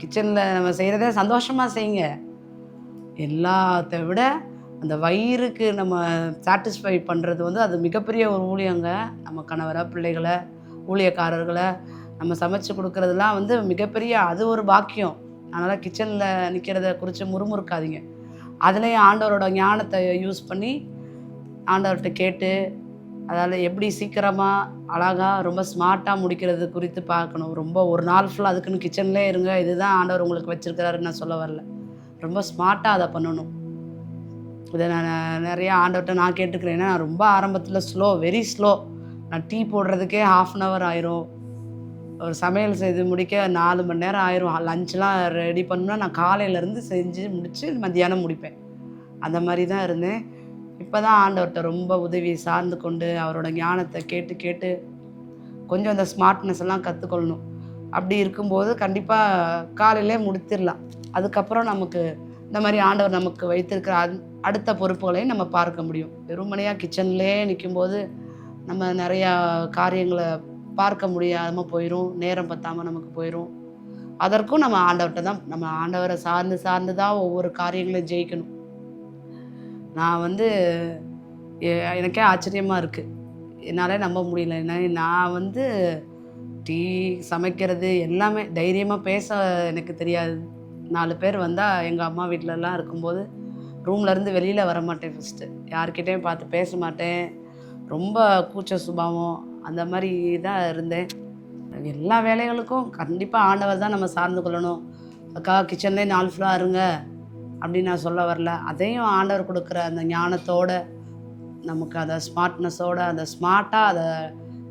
கிச்சனில் நம்ம செய்கிறத சந்தோஷமாக செய்யுங்க. எல்லாத்த விட அந்த வயிறுக்கு நம்ம சாட்டிஸ்ஃபை பண்ணுறது வந்து அது மிகப்பெரிய ஒரு ஊழியங்க. நம்ம கணவரை பிள்ளைகளை ஊழியக்காரர்களை நம்ம சமைச்சு கொடுக்கறதுலாம் வந்து மிகப்பெரிய அது ஒரு பாக்கியம். அதனால் கிச்சனில் நிற்கிறத குறித்து முறுமுறுக்காதீங்க. அதுலேயும் ஆண்டவரோட ஞானத்தை யூஸ் பண்ணி ஆண்டவர்கிட்ட கேட்டு அதால் எப்படி சீக்கிரமாக அழகாக ரொம்ப ஸ்மார்ட்டாக முடிக்கிறது குறித்து பார்க்கணும். ரொம்ப ஒரு நாள் ஃபுல்லாக அதுக்குன்னு கிச்சன்லேயே இருங்க. இதுதான் ஆண்டவர் உங்களுக்கு வச்சுருக்கிறாருன்னு நான் சொல்ல வரல. ரொம்ப ஸ்மார்ட்டாக அதை பண்ணணும். இதை நான் நிறையா ஆண்டவர்கிட்ட நான் கேட்டுக்கிறேன். ஏன்னா நான் ரொம்ப ஆரம்பத்தில் ஸ்லோ வெரி ஸ்லோ நான் டீ போடுறதுக்கே ஹாஃப் அன் ஹவர் ஆயிரும். ஒரு சமையல் செய்து முடிக்க நாலு மணி நேரம் ஆயிரும். லஞ்செலாம் ரெடி பண்ணுன்னா நான் காலையிலேருந்து செஞ்சு முடித்து மத்தியானம் முடிப்பேன். அந்த மாதிரி தான் இருந்தேன். இப்போ தான் ஆண்டவர்கிட்ட ரொம்ப உதவி சார்ந்து கொண்டு அவரோட ஞானத்தை கேட்டு கேட்டு கொஞ்சம் அந்த ஸ்மார்ட்னஸ் எல்லாம் கற்றுக்கொள்ளணும் அப்படி இருக்கும்போது கண்டிப்பாக காலையிலே முடித்திடலாம் அதுக்கப்புறம் நமக்கு இந்த மாதிரி ஆண்டவர் நமக்கு வைத்திருக்கிற அந் அடுத்த பொறுப்புகளையும் நம்ம பார்க்க முடியும். வெறுமனையாக கிச்சன்லேயே நிற்கும்போது நம்ம நிறையா காரியங்களை பார்க்க முடியாமல் போயிடும் நேரம் பத்தாமல் நமக்கு போயிடும் அதற்கும் நம்ம ஆண்டவர்கிட்ட தான் நம்ம ஆண்டவரை சார்ந்து சார்ந்து தான் ஒவ்வொரு காரியங்களையும் ஜெயிக்கணும். நான் வந்து எனக்கே ஆச்சரியமாக இருக்குது என்னாலே நம்ப முடியல. என்ன நான் வந்து டீ சமைக்கிறது எல்லாமே தைரியமாக பேச எனக்கு தெரியாது. நாலு பேர் வந்தால் எங்கள் அம்மா வீட்டிலலாம் இருக்கும்போது ரூம்லேருந்து வெளியில் வர மாட்டேன் ஃபஸ்ட்டு யார்கிட்டயும் பார்த்து பேச மாட்டேன். ரொம்ப கூச்ச சுபாவம் அந்த மாதிரி தான் இருந்தேன். எல்லா வேலைகளுக்கும் கண்டிப்பாக ஆண்டவர் தான் நம்ம சார்ந்து கொள்ளணும். அக்கா கிச்சன்லேயே நாலு ஃபுல்லாக இருங்க. அப்படின்னு நான் சொல்ல வரல. அதையும் ஆண்டவர் கொடுக்குற அந்த ஞானத்தோட நமக்கு அதை ஸ்மார்ட்னஸோட அந்த ஸ்மார்ட்டாக அதை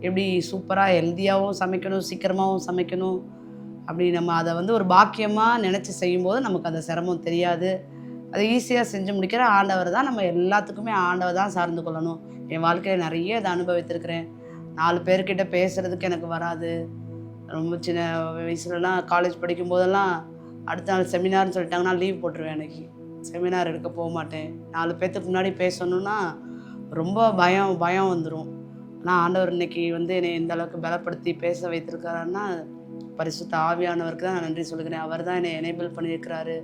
எப்படி சூப்பராக ஹெல்த்தியாகவும் சமைக்கணும் சீக்கிரமாகவும் சமைக்கணும் அப்படி நம்ம அதை வந்து ஒரு பாக்கியமாக நினச்சி செய்யும்போது நமக்கு அந்த சிரமம் தெரியாது. அதை ஈஸியாக செஞ்சு முடிக்கிற ஆண்டவர் தான் நம்ம எல்லாத்துக்குமே ஆண்டவர் தான் சார்ந்து கொள்ளணும். என் வாழ்க்கையில் நிறைய இதை அனுபவித்திருக்கிறேன். நாலு பேர்கிட்ட பேசுகிறதுக்கு எனக்கு வராது. ரொம்ப சின்ன வயசுலலாம் காலேஜ் படிக்கும் போதெல்லாம் அடுத்த நாள் செமினார்னு சொல்லிட்டாங்கன்னா லீவ் போட்டுருவேன் எனக்கு செமினார் எடுக்க போக மாட்டேன் நாலு பேர்த்துக்கு முன்னாடி பேசணுன்னா ரொம்ப பயம் பயம் வந்துடும் ஆனால் ஆண்டவர் இன்னைக்கு வந்து என்னை இந்த அளவுக்கு பலப்படுத்தி பேச வைத்திருக்காருன்னா பரிசுத்த ஆவியானவருக்கு தான் நான் நன்றி சொல்லுகிறேன். அவர் தான் என்னை எனேபிள் பண்ணியிருக்கிறாரு.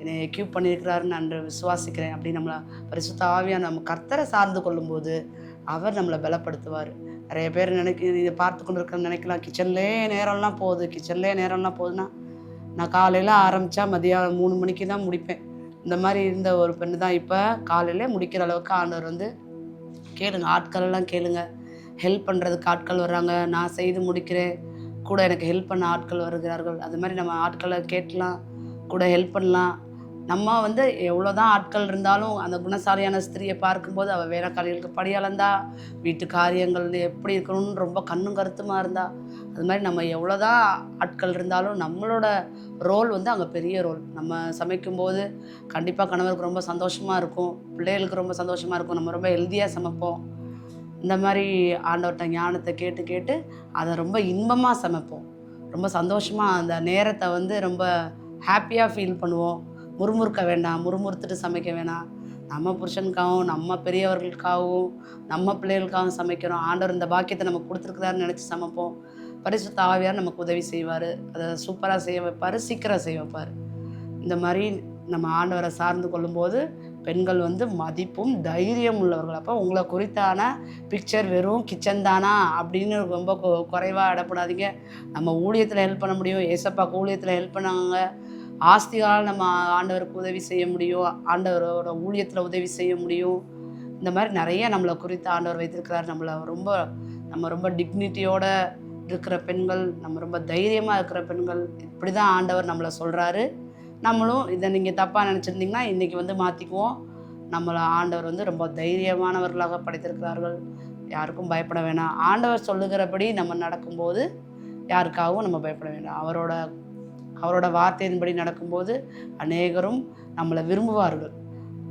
என்னை எக்யூப் பண்ணியிருக்கிறாருன்னு நான் விசுவாசிக்கிறேன். அப்படி நம்மளை பரிசுத்த ஆவியான நம்ம கர்த்தரை சார்ந்து கொள்ளும்போது அவர் நம்மளை பலப்படுத்துவார். நிறைய பேர் நினைக்க இதை பார்த்து கொண்டு இருக்கிற நினைக்கலாம் கிச்சன்லேயே நேரம்லாம் போகுது. கிச்சன்லேயே நேரம்லாம் போகுதுன்னா நான் காலையில் ஆரம்பித்தா மதியானம் மூணு மணிக்கு தான் முடிப்பேன். இந்த மாதிரி இருந்த ஒரு பெண்ணு தான் இப்போ காலையில் முடிக்கிற அளவுக்கு ஆண்டவர் வந்து கேளுங்க. ஆட்கள் எல்லாம் கேளுங்க. ஹெல்ப் பண்ணுறதுக்கு ஆட்கள் வர்றாங்க. நான் செய்து முடிக்கிறேன். கூட எனக்கு ஹெல்ப் பண்ண ஆட்கள் வருகிறார்கள். அது மாதிரி நம்ம ஆட்களை கேட்கலாம். கூட ஹெல்ப் பண்ணலாம். நம்ம வந்து எவ்வளோதான் ஆட்கள் இருந்தாலும் அந்த குணசாலியான ஸ்திரியை பார்க்கும்போது அவள் வேலைக்காரிகளுக்கு படி அளந்தா வீட்டு காரியங்கள் எப்படி இருக்கணும்னு ரொம்ப கண்ணும் கருத்துமாக இருந்தா அது மாதிரி நம்ம எவ்வளோதான் ஆட்கள் இருந்தாலும் நம்மளோட ரோல் வந்து அங்கே பெரிய ரோல் நம்ம சமைக்கும்போது கண்டிப்பாக கணவருக்கு ரொம்ப சந்தோஷமாக இருக்கும். பிள்ளைகளுக்கு ரொம்ப சந்தோஷமாக இருக்கும். நம்ம ரொம்ப ஹெல்த்தியாக சமைப்போம். இந்த மாதிரி ஆண்டவர்கிட்ட ஞானத்தை கேட்டு கேட்டு அதை ரொம்ப இன்பமாக சமைப்போம். ரொம்ப சந்தோஷமாக அந்த நேரத்தை வந்து ரொம்ப ஹாப்பியாக ஃபீல் பண்ணுவோம். முறுமுறுக்க வேண்டாம். முறுமுறுத்துட்டு சமைக்க வேணாம். நம்ம புருஷனுக்காகவும் நம்ம பெரியவர்களுக்காகவும் நம்ம பிள்ளைகளுக்காகவும் சமைக்கிறோம் ஆண்டவர் இந்த பாக்கியத்தை நம்ம கொடுத்துருக்குறாருன்னு நினச்சி சமைப்போம். பரிசுத்த ஆவியார் நமக்கு உதவி செய்வார். அதை சூப்பராக செய்ய வைப்பார் சீக்கிரம் செய்ய வைப்பார். இந்த மாதிரி நம்ம ஆண்டவரை சார்ந்து கொள்ளும்போது பெண்கள் வந்து மதிப்பும் தைரியம் உள்ளவர்கள். அப்போ உங்களை குறித்தான பிக்சர் வெறும் கிச்சன் தானா? அப்படின்னு ரொம்ப குறைவாக இடப்படாதீங்க நம்ம ஊழியத்தில் ஹெல்ப் பண்ண முடியும். ஏசப்பாக்கு ஊழியத்தில் ஹெல்ப் பண்ணாங்க. ஆஸ்திகளால் நம்ம ஆண்டவருக்கு உதவி செய்ய முடியும். ஆண்டவரோட ஊழியத்தில் உதவி செய்ய முடியும். இந்த மாதிரி நிறைய நம்மளை குறித்து ஆண்டவர் வைத்திருக்கிறார். நம்மளை ரொம்ப நம்ம ரொம்ப டிக்னிட்டியோட இருக்கிற பெண்கள் நம்ம ரொம்ப தைரியமாக இருக்கிற பெண்கள் இப்படி தான் ஆண்டவர் நம்மளை சொல்கிறாரு நம்மளும் இதை நீங்கள் தப்பாக நினச்சிருந்தீங்கன்னா இன்றைக்கி வந்து மாற்றிக்குவோம் நம்மளை ஆண்டவர் வந்து ரொம்ப தைரியமானவர்களாக படைத்திருக்கிறார்கள். யாருக்கும் பயப்பட வேணாம். ஆண்டவர் சொல்லுகிறபடி நம்ம நடக்கும்போது யாருக்காகவும் நம்ம பயப்பட வேண்டாம். அவரோட அவரோட வார்த்தையின்படி நடக்கும்போது அநேகரும் நம்மளை விரும்புவார்கள்.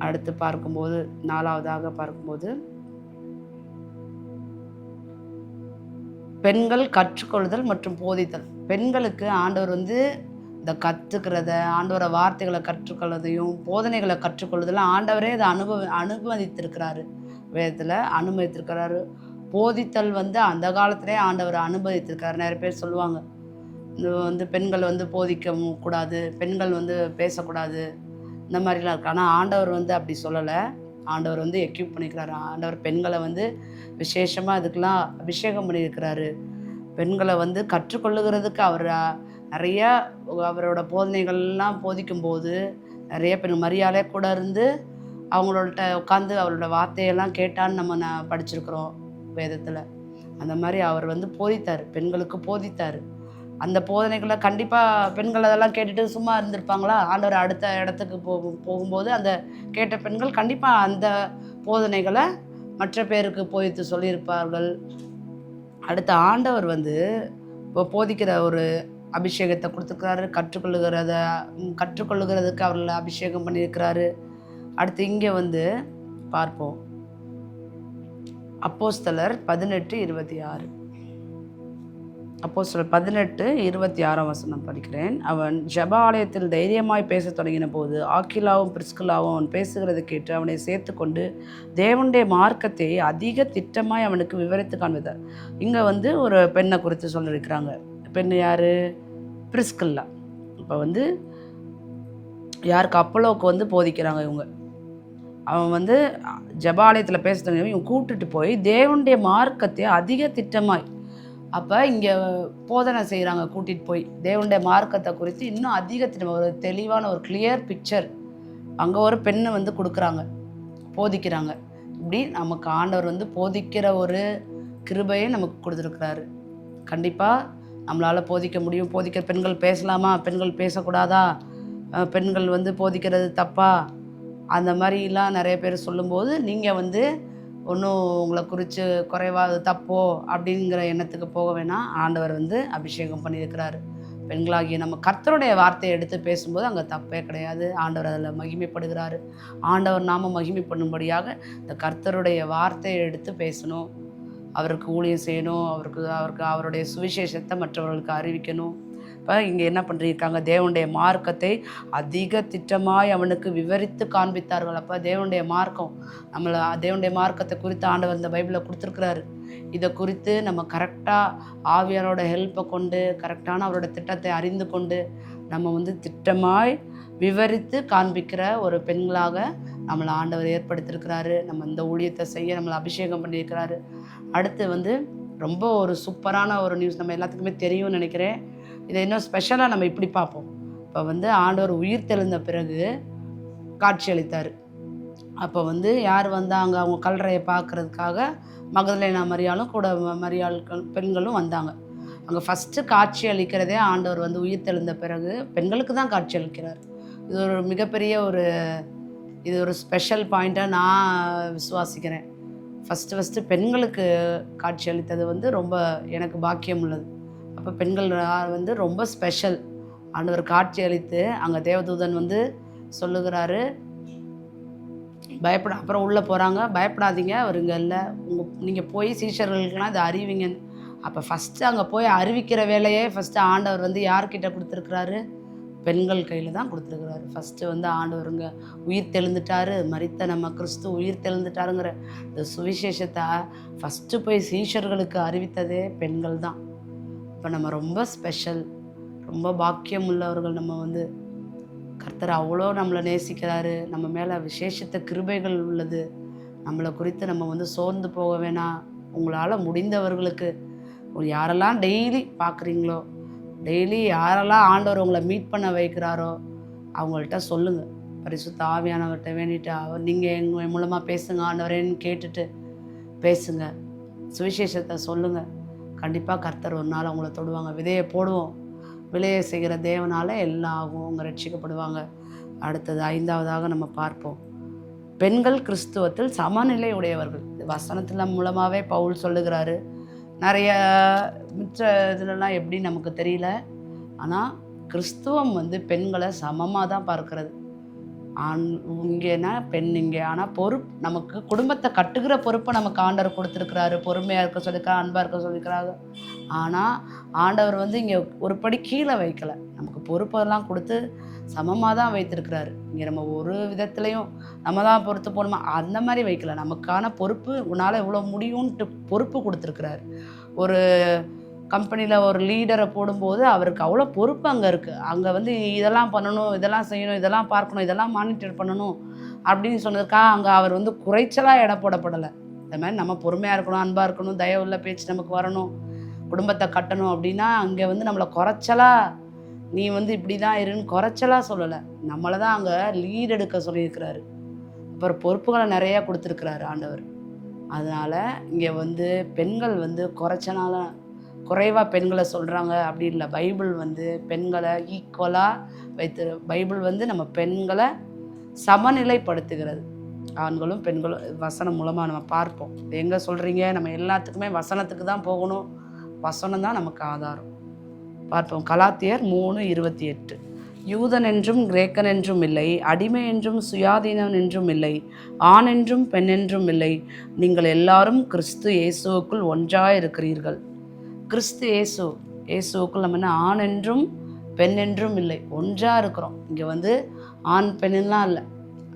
அடுத்து பார்க்கும்போது நாலாவதாக பார்க்கும்போது பெண்கள் கற்றுக்கொள்ளுதல் மற்றும் போதித்தல். பெண்களுக்கு ஆண்டவர் வந்து இந்த கற்றுக்கிறத ஆண்டவரை வார்த்தைகளை கற்றுக்கொள்வதையும் போதனைகளை கற்றுக்கொள்வதெல்லாம் ஆண்டவரே அதை அனுபவ அனுமதித்திருக்கிறாரு. வேதத்தில் அனுமதித்திருக்கிறாரு. போதித்தல் வந்து அந்த காலத்திலே ஆண்டவர் அனுமதித்திருக்காரு நிறைய பேர் சொல்லுவாங்க. இந்த வந்து பெண்கள் வந்து போதிக்க கூடாது பெண்கள் வந்து பேசக்கூடாது. இந்த மாதிரிலாம் இருக்கு. ஆனால் ஆண்டவர் வந்து அப்படி சொல்லலை. ஆண்டவர் வந்து எக்யூப் பண்ணிக்கிறாரு ஆண்டவர் பெண்களை வந்து விசேஷமாக அதுக்கெலாம் அபிஷேகம் பண்ணியிருக்கிறாரு. பெண்களை வந்து கற்றுக்கொள்ளுகிறதுக்கு அவர் நிறைய அவரோட போதனைகள்லாம் போதிக்கும்போது நிறைய பெண் மரியாதை கூட இருந்து அவங்களோட உட்காந்து அவரோட வார்த்தையெல்லாம் கேட்டான்னு நம்ம நான் படிச்சிருக்கிறோம் வேதத்தில். அந்த மாதிரி அவர் வந்து போதித்தார். பெண்களுக்கு போதித்தார். அந்த போதனைகளை கண்டிப்பாக பெண்கள் அதெல்லாம் கேட்டுட்டு சும்மா இருந்திருப்பாங்களா? ஆண்டவர் அடுத்த இடத்துக்கு போகும் போகும்போது அந்த கேட்ட பெண்கள் கண்டிப்பாக அந்த போதனைகளை மற்ற பேருக்கு போதித்து சொல்லியிருப்பார்கள். அடுத்த ஆண்டவர் வந்து இப்போ போதிக்கிற ஒரு அபிஷேகத்தை கொடுத்துருக்கிறாரு கற்றுக்கொள்ளுகிறத கற்றுக்கொள்ளுகிறதுக்கு அவர்களை அபிஷேகம் பண்ணியிருக்கிறாரு. அடுத்து இங்கே வந்து பார்ப்போம். அப்போஸ்தலர் பதினெட்டு இருபத்தி ஆறு. அப்போஸ்தலர் பதினெட்டு இருபத்தி ஆறாம் வசனம் படிக்கிறேன். அவன் ஜெப ஆலயத்தில் தைரியமாய் பேசத் தொடங்கின போது ஆக்கிலாவும் பிரிஸ்கிலாவும் அவன் பேசுகிறது கேட்டு அவனை சேர்த்துக்கொண்டு தேவனுடைய மார்க்கத்தை அதிக திட்டமாய் அவனுக்கு விவரித்து காண்பித்தார். இங்கே வந்து ஒரு பெண்ணை குறித்து சொல்லியிருக்கிறாங்க. பெண் யார்? பிரிஸ்கில்லா. இப்போ வந்து யாருக்கு? அப்போலோவுக்கு வந்து போதிக்கிறாங்க இவங்க. அவன் வந்து ஜபாலயத்தில் பேசுகிறவங்க இவன் கூப்பிட்டுட்டு போய் தேவனுடைய மார்க்கத்தை அதிக திட்டமாய் அப்போ இங்கே போதனை செய்கிறாங்க கூட்டிகிட்டு போய். தேவனுடைய மார்க்கத்தை குறித்து இன்னும் அதிக ஒரு தெளிவான ஒரு கிளியர் பிக்சர் அங்கே ஒரு பெண்ணை வந்து கொடுக்குறாங்க போதிக்கிறாங்க. இப்படி நமக்கு ஆண்டவர் வந்து போதிக்கிற ஒரு கிருபையை நமக்கு கொடுத்துருக்குறாரு. கண்டிப்பாக நம்மளால் போதிக்க முடியும். போதிக்கிற பெண்கள் பேசலாமா? பெண்கள் பேசக்கூடாதா? பெண்கள் வந்து போதிக்கிறது தப்பா? அந்த மாதிரிலாம் நிறைய பேர் சொல்லும்போது நீங்கள் வந்து ஒன்றும் உங்களை குறித்து குறைவாக தப்போ அப்படிங்கிற எண்ணத்துக்கு போக வேணாம். ஆண்டவர் வந்து அபிஷேகம் பண்ணியிருக்கிறாரு. பெண்களாகிய நம்ம கர்த்தருடைய வார்த்தையை எடுத்து பேசும்போது அங்கே தப்பே கிடையாது. ஆண்டவர் அதில் மகிமைப்படுகிறாரு. ஆண்டவர் நாம மகிமை பண்ணும்படியாக இந்த கர்த்தருடைய வார்த்தையை எடுத்து பேசணும். அவருக்கு ஊழியம் செய்யணும். அவருக்கு அவருக்கு அவருடைய சுவிசேஷத்தை மற்றவர்களுக்கு அறிவிக்கணும். இப்போ இங்கே என்ன பண்ணியிருக்காங்க தேவனுடைய மார்க்கத்தை அதிக திட்டமாய் அவனுக்கு விவரித்து காண்பித்தார்கள். அப்போ தேவனுடைய மார்க்கம் நம்மளை தேவனுடைய மார்க்கத்தை குறித்து ஆண்டவர் இந்த பைபிளில் கொடுத்துருக்குறாரு. இதை குறித்து நம்ம கரெக்டாக ஆவியாரோட ஹெல்ப்பை கொண்டு கரெக்டான அவரோட திட்டத்தை அறிந்து கொண்டு நம்ம வந்து திட்டமாய் விவரித்து காண்பிக்கிற ஒரு பெண்களாக நம்மளை ஆண்டவர் ஏற்படுத்தியிருக்கிறாரு. நம்ம இந்த ஊழியத்தை செய்ய நம்மளை அபிஷேகம் பண்ணியிருக்கிறாரு. அடுத்து வந்து ரொம்ப ஒரு சூப்பரான ஒரு நியூஸ் நம்ம எல்லாத்துக்குமே தெரியும்னு நினைக்கிறேன். இதை இன்னும் ஸ்பெஷலாக நம்ம இப்படி பார்ப்போம். இப்போ வந்து ஆண்டவர் உயிர் தெழுந்த பிறகு காட்சி அளித்தார். அப்போ வந்து யார் வந்தாங்க அவங்க கல்லறையை பார்க்குறதுக்காக மகதலேனா மரியாளும் கூட மரியாள்கள் பெண்களும் வந்தாங்க. அங்கே ஃபஸ்ட்டு காட்சி அளிக்கிறதே ஆண்டவர் வந்து உயிர் தெழுந்த பிறகு பெண்களுக்கு தான் காட்சி அளிக்கிறார். இது ஒரு மிகப்பெரிய ஒரு இது ஒரு ஸ்பெஷல் பாயிண்ட்டாக நான் விசுவாசிக்கிறேன். ஃபஸ்ட்டு ஃபஸ்ட்டு பெண்களுக்கு காட்சி அளித்தது வந்து ரொம்ப எனக்கு பாக்கியம் உள்ளது. அப்போ பெண்கள் வந்து ரொம்ப ஸ்பெஷல் ஆண்டவர் காட்சி அளித்து அங்கே தேவதூதன் வந்து சொல்லுகிறாரு பயப்பட அப்புறம் உள்ளே போகிறாங்க பயப்படாதீங்க அவர் இங்கே இல்லை. உங்கள் நீங்கள் போய் சீஷர்களுக்கெல்லாம் இதை அறிவிங்க அப்போ ஃபஸ்ட்டு அங்கே போய் அறிவிக்கிற வேலையே ஃபஸ்ட்டு ஆண்டவர் வந்து யார்கிட்ட கொடுத்துருக்குறாரு? பெண்கள் கையில் தான் கொடுத்துருக்குறாரு. ஃபஸ்ட்டு வந்து ஆண்டவருங்க உயிர் தெழுந்துட்டாரு மறித்த நம்ம கிறிஸ்து உயிர் தெழுந்துட்டாருங்கிற இந்த சுவிசேஷத்தை ஃபஸ்ட்டு போய் சீஷர்களுக்கு அறிவித்ததே பெண்கள் தான். இப்போ நம்ம ரொம்ப ஸ்பெஷல் ரொம்ப பாக்கியம் உள்ளவர்கள் நம்ம வந்து கர்த்தர் அவ்வளோ நம்மளை நேசிக்கிறாரு நம்ம மேலே விசேஷத்த கிருபைகள் உள்ளது. நம்மளை குறித்து நம்ம வந்து சோர்ந்து போக வேணாம். உங்களால் முடிந்தவர்களுக்கு யாரெல்லாம் டெய்லி பார்க்குறீங்களோ டெய்லி யாரெல்லாம் ஆண்டவர் உங்களை மீட் பண்ண வைக்கிறாரோ அவங்கள்ட்ட சொல்லுங்கள் பரிசுத்த ஆவியானவர்கிட்ட வேண்டிட்டு அவர் நீங்கள் எங்கள் மூலமாக பேசுங்க ஆண்டவரேன்னு கேட்டுட்டு பேசுங்க. சுவிசேஷத்தை சொல்லுங்கள் கண்டிப்பாக கர்த்தர் ஒரு நாள் அவங்கள தொடுவாங்க. விதையை போடுவோம். விளைய செய்கிற தேவனால் எல்லாம் ஆகும் அவங்க ரட்சிக்கப்படுவாங்க. அடுத்தது ஐந்தாவதாக நம்ம பார்ப்போம். பெண்கள் கிறிஸ்துவத்தில் சமநிலை உடையவர்கள் வசனத்தில் மூலமாகவே பவுல் சொல்லுகிறாரு. நிறைய மிச்ச இதுலலாம் எப்படி நமக்கு தெரியல. ஆனால் கிறிஸ்துவம் வந்து பெண்களை சமமாக தான் பார்க்கிறது. ஆண் இங்கேனா பெண் இங்கே. ஆனால் பொறுப்பு நமக்கு குடும்பத்தை கட்டுகிற பொறுப்பை நமக்கு ஆண்டவர் கொடுத்துருக்கிறாரு. பொறுமையாக இருக்க சொல்லிக்கிறார் அன்பாக இருக்க சொல்லியிருக்கிறாங்க ஆனால் ஆண்டவர் வந்து இங்கே ஒரு படி கீழே வைக்கலை. நமக்கு பொறுப்பெல்லாம் கொடுத்து சமமாக தான் வைத்திருக்கிறாரு. இங்கே நம்ம ஒரு விதத்துலேயும் நம்ம தான் பொறுத்து போகணுமா அந்த மாதிரி வைக்கல. நமக்கான பொறுப்பு உன்னால் இவ்வளோ முடியும்ன்ட்டு பொறுப்பு கொடுத்துருக்கிறாரு. ஒரு கம்பெனியில் ஒரு லீடரை போடும்போது அவருக்கு அவ்வளோ பொறுப்பு அங்கே இருக்குது அங்கே வந்து இதெல்லாம் பண்ணணும் இதெல்லாம் செய்யணும் இதெல்லாம் பார்க்கணும் இதெல்லாம் மானிட்டர் பண்ணணும் அப்படின்னு சொன்னதுக்காக அங்கே அவர் வந்து குறைச்சலாக இடம் போடப்படலை. இந்த மாதிரி நம்ம பொறுமையாக இருக்கணும் அன்பாக இருக்கணும் தயவுள்ள பேச்சு நமக்கு வரணும் குடும்பத்தை கட்டணும் அப்படின்னா அங்கே வந்து நம்மளை குறைச்சலாக நீ வந்து இப்படி தான் இருன்னு குறைச்சலாக சொல்லலை. நம்மளை தான் அங்கே லீட் எடுக்க சொல்லியிருக்கிறாரு. அப்புறம் பொறுப்புகளை நிறையா கொடுத்துருக்கிறாரு ஆண்டவர். அதனால் இங்கே வந்து பெண்கள் வந்து குறைச்சனால குறைவாக பெண்களை சொல்கிறாங்க அப்படி இல்லை பைபிள் வந்து பெண்களை ஈக்குவலாக வைத்து பைபிள் வந்து நம்ம பெண்களை சமநிலைப்படுத்துகிறது. ஆண்களும் பெண்களும் வசனம் மூலமாக நம்ம பார்ப்போம். எங்கே சொல்கிறீங்க நம்ம எல்லாத்துக்குமே வசனத்துக்கு தான் போகணும். வசனம் தான் நமக்கு ஆதாரம். பார்ப்போம். கலாத்தியர் மூணு இருபத்தி எட்டு. யூதன் என்றும் கிரேக்கன் என்றும் இல்லை அடிமை என்றும் சுயாதீனன் என்றும் இல்லை ஆண் என்றும் பெண் என்றும் இல்லை. நீங்கள் எல்லாரும் கிறிஸ்து இயேசுவுக்குள் ஒன்றாக இருக்கிறீர்கள் கிறிஸ்து இயேசு. ஏசுவுக்கு நம்ம என்ன ஆண் என்றும் பெண் என்றும் இல்லை. ஒன்றாக இருக்கிறோம். இங்கே வந்து ஆண் பெண்ணுலாம் இல்லை.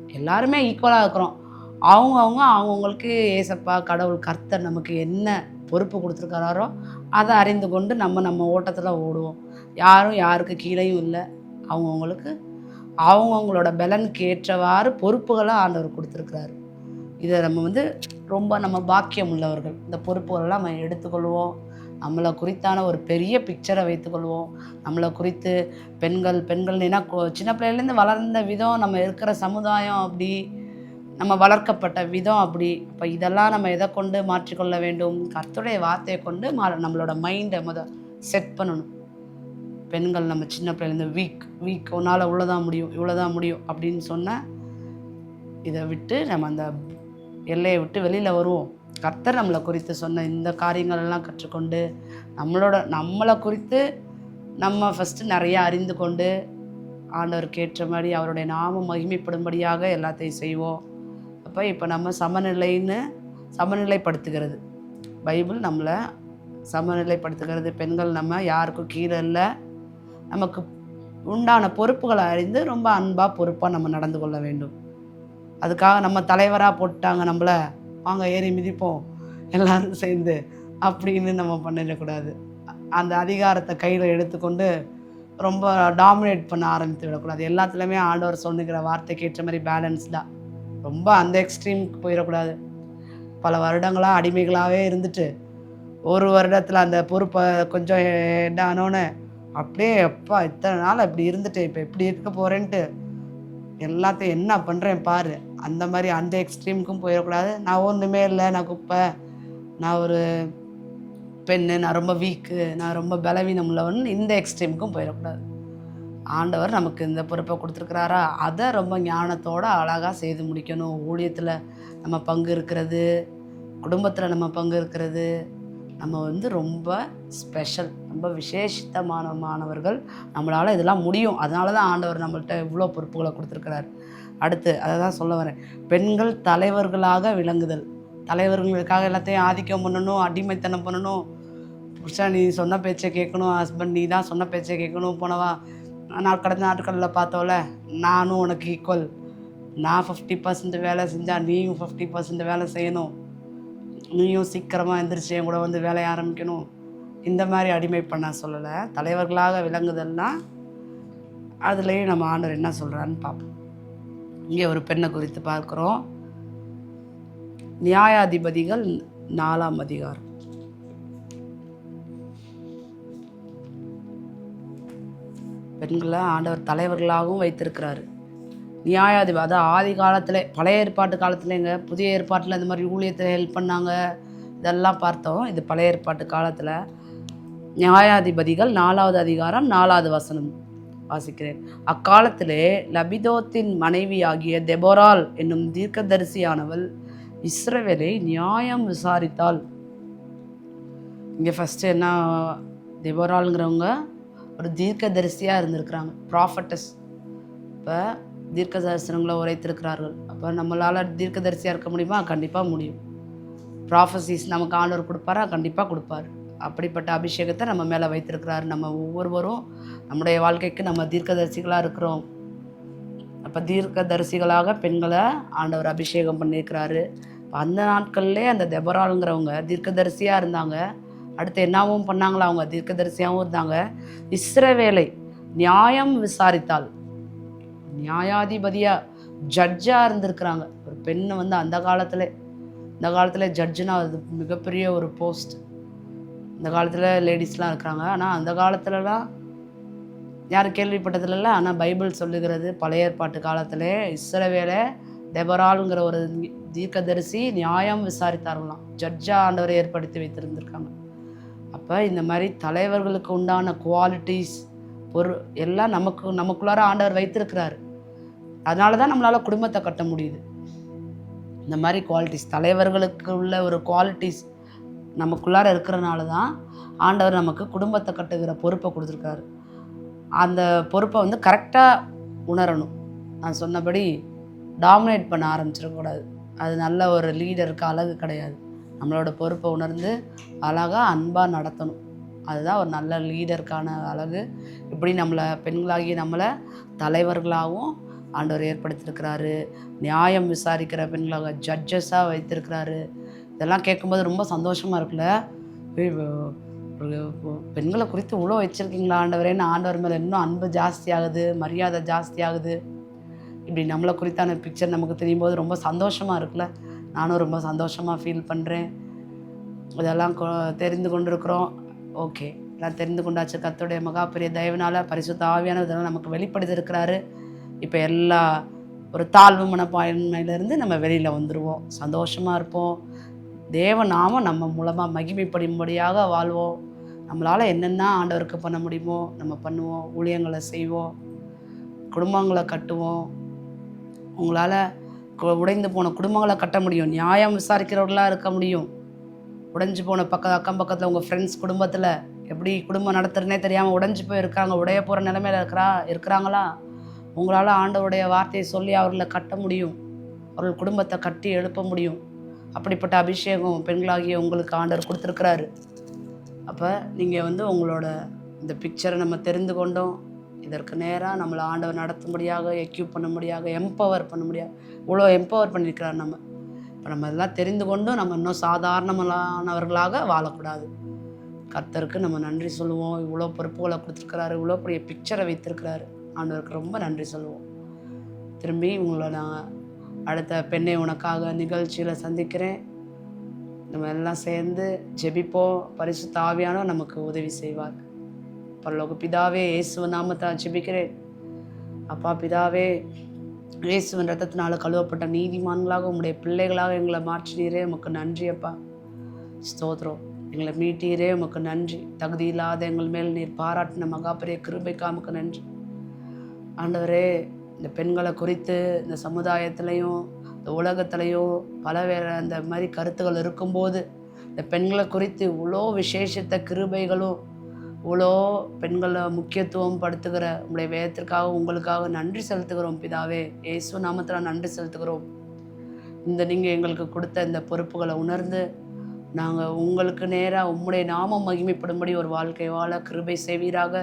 எல்லாருமே ஈக்குவலாக இருக்கிறோம். அவங்கவுங்க அவங்கவுங்களுக்கு ஏசப்பா கடவுள் கர்த்தர் நமக்கு என்ன பொறுப்பு கொடுத்துருக்காரோ அதை அறிந்து கொண்டு நம்ம நம்ம ஓட்டத்தில் ஓடுவோம். யாரும் யாருக்கு கீழேயும் இல்லை. அவங்கவுங்களுக்கு அவங்கவுங்களோட பலனுக்கு ஏற்றவாறு பொறுப்புகளை ஆண்டவர் கொடுத்துருக்குறாரு. இதை நம்ம வந்து ரொம்ப நம்ம பாக்கியம் உள்ளவர்கள். இந்த பொறுப்புகளெல்லாம் நம்ம எடுத்துக்கொள்வோம். நம்மளை குறித்தான ஒரு பெரிய பிக்சரை வைத்துக்கொள்வோம். நம்மளை குறித்து பெண்கள் பெண்கள் ஏன்னா சின்ன பிள்ளையிலேருந்து வளர்ந்த விதம் நம்ம இருக்கிற சமுதாயம் அப்படி நம்ம வளர்க்கப்பட்ட விதம் அப்படி. இப்போ இதெல்லாம் நம்ம எதை கொண்டு மாற்றிக்கொள்ள வேண்டும்? கர்த்தருடைய வார்த்தையை கொண்டு மா நம்மளோட மைண்டை முத செட் பண்ணணும். பெண்கள் நம்ம சின்ன பிள்ளைலேருந்து வீக் வீக் உன்னால் இவ்வளோதான் முடியும் இவ்வளோதான் முடியும் அப்படின்னு சொன்ன இதை விட்டு நம்ம அந்த எல்லையை விட்டு வெளியில் வருவோம். கர்த்தர் நம்மளை குறித்து சொன்ன இந்த காரியங்களெல்லாம் கற்றுக்கொண்டு நம்மளோட நம்மளை குறித்து நம்ம ஃபஸ்ட்டு நிறையா அறிந்து கொண்டு ஆண்டவருக்கு ஏற்ற மாதிரி அவருடைய நாமம் மகிமைப்படும்படியாக எல்லாத்தையும் செய்வோம். அப்போ இப்போ நம்ம சமநிலைன்னு சமநிலைப்படுத்துகிறது. பைபிள் நம்மளை சமநிலைப்படுத்துகிறது. பெண்கள் நம்ம யாருக்கும் கீழே இல்லை. நமக்கு உண்டான பொறுப்புகளை அறிந்து ரொம்ப அன்பாக பொறுப்பாக நம்ம நடந்து கொள்ள வேண்டும். அதுக்காக நம்ம தலைவராக போட்டாங்க நம்மளை. வாங்க ஏறி மிதிப்போம். எல்லாரும் சேர்ந்து அப்படின்னு நம்ம பண்ணிடக்கூடாது. அந்த அதிகாரத்தை கையில் எடுத்துக்கொண்டு ரொம்ப டாமினேட் பண்ண ஆரம்பித்து விடக்கூடாது. எல்லாத்துலேயுமே ஆண்டவர் சொன்னுக்கிற வார்த்தைக்கு ஏற்ற மாதிரி பேலன்ஸ்டாக ரொம்ப அந்த எக்ஸ்ட்ரீமுக்கு போயிடக்கூடாது. பல வருடங்களாக அடிமைகளாகவே இருந்துட்டு ஒரு வருடத்தில் அந்த பொறுப்பை கொஞ்சம் இதானோன்னு அப்படியே எப்பா இத்தனை நாள் இப்படி இருந்துட்டு இப்போ இப்படி இருக்க போகிறேன்ட்டு எல்லாத்தையும் என்ன பண்ணுறேன் பாரு. அந்த மாதிரி அந்த எக்ஸ்ட்ரீமுக்கும் போயிடக்கூடாது. நான் ஒன்றுமே இல்லை நான் குப்பை நான் ஒரு பெண்ணு நான் ரொம்ப வீக்கு நான் ரொம்ப பலவீனம் உள்ளவன். இந்த எக்ஸ்ட்ரீமுக்கும் போயிடக்கூடாது. ஆண்டவர் நமக்கு இந்த பொறுப்பை கொடுத்துருக்குறாரா? அதை ரொம்ப ஞானத்தோட அழகாக செய்து முடிக்கணும். ஊழியத்தில் நம்ம பங்கு இருக்கிறது குடும்பத்தில் நம்ம பங்கு இருக்கிறது. நம்ம வந்து ரொம்ப ஸ்பெஷல் ரொம்ப விசேஷித்தமான மாணவர்கள் நம்மளால் இதெல்லாம் முடியும். அதனால தான் ஆண்டவர் நம்மள்கிட்ட இவ்வளோ பொறுப்புகளை கொடுத்துருக்கிறார். அடுத்து அதை தான் சொல்ல வரேன். பெண்கள் தலைவர்களாக விளங்குதல். தலைவர்களுக்காக எல்லாத்தையும் ஆதிக்கம் பண்ணணும் அடிமைத்தனம் பண்ணணும். புருஷன் நீ சொன்ன பேச்சை கேட்கணும் ஹஸ்பண்ட் நீ தான் சொன்ன பேச்சை கேட்கணும் போனவா? நான் கடந்த நாட்களில் பார்த்தோல நானும் உனக்கு ஈக்குவல் நான் ஃபிஃப்டி பர்சன்ட் வேலை செஞ்சால் நீயும் ஃபிஃப்டி பர்சன்ட் வேலை செய்யணும். நீயும் சீக்கிரமாக எந்திரிச்சு என் கூட வந்து வேலையை ஆரம்பிக்கணும். இந்த மாதிரி அடிமை பண்ண சொல்லலை. தலைவர்களாக விளங்குதல்னா அதுலேயும் நம்ம ஆண்டவர் என்ன சொல்கிறான்னு பார்ப்போம். இங்கே ஒரு பெண்ணை குறித்து பார்க்குறோம். நியாயாதிபதிகள் நாலாம் அதிகாரம். பெண்களை ஆண்டவர் தலைவர்களாகவும் வைத்திருக்கிறாரு. நியாயாதிபதி அதான் ஆதி காலத்தில் பழைய ஏற்பாட்டு காலத்துலேங்க புதிய ஏற்பாட்டில் இந்த மாதிரி ஊழியத்தில் ஹெல்ப் பண்ணாங்க. இதெல்லாம் பார்த்தோம். இது பழைய ஏற்பாட்டு காலத்தில் நியாயாதிபதிகள் நாலாவது அதிகாரம் நாலாவது வசனம். வாசிக்கிறேன். அக்காலத்திலே லபிதோத்தின் மனைவியாகிய தெபோரால் என்னும் தீர்க்கதரிசியானவள் இஸ்ரவேலை நியாயம் விசாரித்தாள். இங்கே ஃபஸ்ட்டு என்ன தெபோராலுங்கிறவங்க ஒரு தீர்க்கதரிசியாக இருந்திருக்கிறாங்க. ப்ராஃபட்டஸ் இப்போ தீர்க்க தரிசனங்களை உரைத்திருக்கிறார்கள். அப்போ நம்மளால் தீர்க்கதரிசியாக இருக்க முடியுமா? கண்டிப்பாக முடியும். ப்ராஃபசிஸ் நமக்கு ஆண்டவர் கொடுப்பாரா? கண்டிப்பாக கொடுப்பாரு. அப்படிப்பட்ட அபிஷேகத்தை நம்ம மேலே வைத்திருக்கிறார். நம்ம ஒவ்வொருவரும் நம்முடைய வாழ்க்கைக்கு நம்ம தீர்க்கதரிசிகளாக இருக்கிறோம். அப்போ தீர்க்கதரிசிகளாக பெண்களை ஆண்டவர் அபிஷேகம் பண்ணியிருக்கிறாரு. அந்த நாட்கள்லே அந்த தெபராளுங்கிறவங்க தீர்க்கதரிசியாக இருந்தாங்க. அடுத்து என்னவும் பண்ணாங்களா? அவங்க தீர்க்கதரிசியாகவும் இருந்தாங்க. இஸ்ரவேலை நியாயம் விசாரித்தால் நியாயாதிபதியாக ஜட்ஜாக இருந்திருக்கிறாங்க. ஒரு பெண்ணை வந்து அந்த காலத்தில் இந்த காலத்தில் ஜட்ஜுனா அது மிகப்பெரிய ஒரு போஸ்ட் இந்த காலத்தில் லேடிஸ்லாம் இருக்கிறாங்க ஆனால் அந்த காலத்துலலாம் யாரும் கேள்விப்பட்டதில்ல ஆனால் பைபிள் சொல்லுகிறது பழைய ஏற்பாட்டு காலத்தில் இஸ்ரவேலை டெபராலுங்கிற ஒரு தீர்க்கதரிசி நியாயம் விசாரித்தார்களாம். ஜட்ஜா ஆண்டவரை ஏற்படுத்தி வைத்திருந்திருக்காங்க. அப்போ இந்த மாதிரி தலைவர்களுக்கு உண்டான குவாலிட்டிஸ் பொரு எல்லாம் நமக்கு நமக்குள்ளார ஆண்டவர் வைத்திருக்கிறாரு. அதனால தான் நம்மளால் குடும்பத்தை கட்ட முடியுது. இந்த மாதிரி குவாலிட்டிஸ் தலைவர்களுக்கு உள்ள ஒரு குவாலிட்டிஸ் நமக்குள்ளார இருக்கிறனால தான் ஆண்டவர் நமக்கு குடும்பத்தை கட்டுகிற பொறுப்பை கொடுத்துருக்காரு. அந்த பொறுப்பை வந்து கரெக்டாக உணரணும். நான் சொன்னபடி டாமினேட் பண்ண ஆரம்பிச்சிடக்கூடாது. அது நல்ல ஒரு லீடருக்கு அழகு கிடையாது. நம்மளோட பொறுப்பை உணர்ந்து அழகாக அன்பாக நடத்தணும். அதுதான் ஒரு நல்ல லீடருக்கான அழகு. இப்படி நம்மளை பெண்களாகி நம்மளை தலைவர்களாகவும் ஆண்டவர் ஏற்படுத்தியிருக்கிறாரு. நியாயம் விசாரிக்கிற பெண்களாக ஜட்ஜஸாக வைத்திருக்கிறாரு. இதெல்லாம் கேட்கும்போது ரொம்ப சந்தோஷமாக இருக்குல்ல? ஒரு பெண்களை குறித்து இவ்வளோ வச்சுருக்கீங்களா ஆண்டவரேன்னு ஆண்டவர் மேலே இன்னும் அன்பு ஜாஸ்தி ஆகுது மரியாதை ஜாஸ்தி ஆகுது. இப்படி நம்மளை குறித்தான பிக்சர் நமக்கு தெரியும் போது ரொம்ப சந்தோஷமாக இருக்குல்ல? நானும் ரொம்ப சந்தோஷமாக ஃபீல் பண்ணுறேன் இதெல்லாம் கொ- தெரிந்து கொண்டிருக்கிறோம். ஓகே எல்லாம் தெரிந்து கொண்டாச்சு. கத்துடைய மகா பெரிய பரிசுத்த ஆவியான இதெல்லாம் நமக்கு வெளிப்படுத்தி இருக்கிறாரு இப்போ எல்லா ஒரு தாழ்வு மனப்பான்மையிலேருந்து நம்ம வெளியில் வந்துடுவோம் சந்தோஷமாக இருப்போம். தேவ நம்ம மூலமாக மகிமைப்படும்படியாக வாழ்வோம். நம்மளால் என்னென்ன ஆண்டவருக்கு பண்ண முடியுமோ நம்ம பண்ணுவோம் ஊழியங்களை செய்வோம் குடும்பங்களை கட்டுவோம். உங்களால் உடைந்து போன குடும்பங்களை கட்ட முடியும். நியாயம் விசாரிக்கிறவர்களாக இருக்க முடியும். உடைஞ்சு போன பக்க அக்கம் பக்கத்தில் உங்கள் ஃப்ரெண்ட்ஸ் குடும்பத்தில் எப்படி குடும்பம் நடத்துறதுனே தெரியாமல் உடைஞ்சு போய் இருக்காங்க உடைய போகிற நிலமையில இருக்கிறா இருக்கிறாங்களா? உங்களால் ஆண்டவருடைய வார்த்தையை சொல்லி அவர்களை கட்ட முடியும். அவர்கள் குடும்பத்தை கட்டி எழுப்ப முடியும். அப்படிப்பட்ட அபிஷேகம் பெண்களாகிய உங்களுக்கு ஆண்டவர் கொடுத்துருக்கிறாரு. அப்போ நீங்கள் வந்து உங்களோட இந்த பிக்சரை நம்ம தெரிந்து கொண்டோம். இதற்கு நேராக நம்மளை ஆண்டவர் நடத்தும்படியாக எக்யூப் பண்ணும்படியாக எம்பவர் பண்ண முடியாது இவ்வளோ எம்பவர் பண்ணியிருக்கிறார் நம்ம. இப்போ நம்ம எல்லாம் தெரிந்து கொண்டும் நம்ம இன்னும் சாதாரணமானவர்களாக வாழக்கூடாது. கர்த்தருக்கு நம்ம நன்றி சொல்லுவோம். இவ்வளோ பொறுப்புகளை கொடுத்துருக்கிறாரு. இவ்வளோ பெரிய பிக்சரை வைத்திருக்கிறாரு. ஆண்டவருக்கு ரொம்ப நன்றி சொல்லுவோம். திரும்பி உங்களை நான் அடுத்த பெண்ணை உனக்காக நிகழ்ச்சியில் சந்திக்கிறேன். நம்ம எல்லாம் சேர்ந்து ஜெபிப்போம். பரிசு தாவியானோ நமக்கு உதவி செய்வார். பரலோக பிதாவே இயேசுவ நாமத்தை ஜெபிக்கிறேன். அப்பா பிதாவே இயேசுவின் ரத்தத்தினால் கழுவப்பட்ட நீதிமான்களாக உங்களுடைய பிள்ளைகளாக எங்களை மாற்றினீரே. உமக்கு நன்றி அப்பா. ஸ்தோத்ரம் எங்களை மீட்டீரே. உமக்கு நன்றி. தகுதி இல்லாத எங்கள் மேல் நீர் பாராட்டின மகாபரிய கிருபைக்கா உமக்கு நன்றி. ஆண்டவரே இந்த பெண்களை குறித்து இந்த சமுதாயத்திலையும் இந்த உலகத்திலையும் பல வேற அந்த மாதிரி கருத்துகள் இருக்கும்போது இந்த பெண்களை குறித்து இவ்வளோ விசேஷத்த கிருபைகளும் இவ்வளோ பெண்களை முக்கியத்துவம் படுத்துகிற உங்களுடைய வேதத்திற்காக உங்களுக்காக நன்றி செலுத்துகிறோம் பிதாவே. இயேசு நாமத்தில் நன்றி செலுத்துகிறோம். இந்த நீங்கள் எங்களுக்கு கொடுத்த இந்த பொறுப்புகளை உணர்ந்து நாங்கள் உங்களுக்கு நேராக உம்முடைய நாமம் மகிமைப்படும்படி ஒரு வாழ்க்கை வாழ கிருபை செய்வீராக.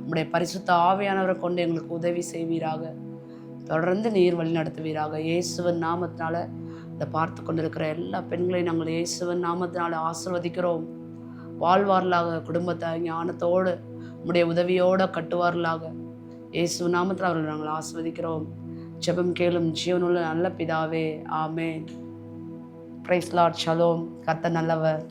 உம்முடைய பரிசுத்த ஆவியானவரை கொண்டு எங்களுக்கு உதவி செய்வீராக. தொடர்ந்து நீர் வழி நடத்துவீராக. இயேசுவன் நாமத்தினால இதை பார்த்து கொண்டிருக்கிற எல்லா பெண்களையும் நாங்கள் இயேசுவன் நாமத்தினால ஆசிர்வதிக்கிறோம். வாழ்வார்களாக குடும்பத்தை ஞானத்தோடு நம்முடைய உதவியோடு கட்டுவார்களாக. இயேசு நாமத்தில் அவர்கள் நாங்கள் ஆஸ்வதிக்கிறோம் ஜெபம் கேளும் ஜீவனுள்ள நல்ல பிதாவே ஆமே பிரைஸ் லார்ட் ஷலோம் கர்த்தர் நல்லவர்.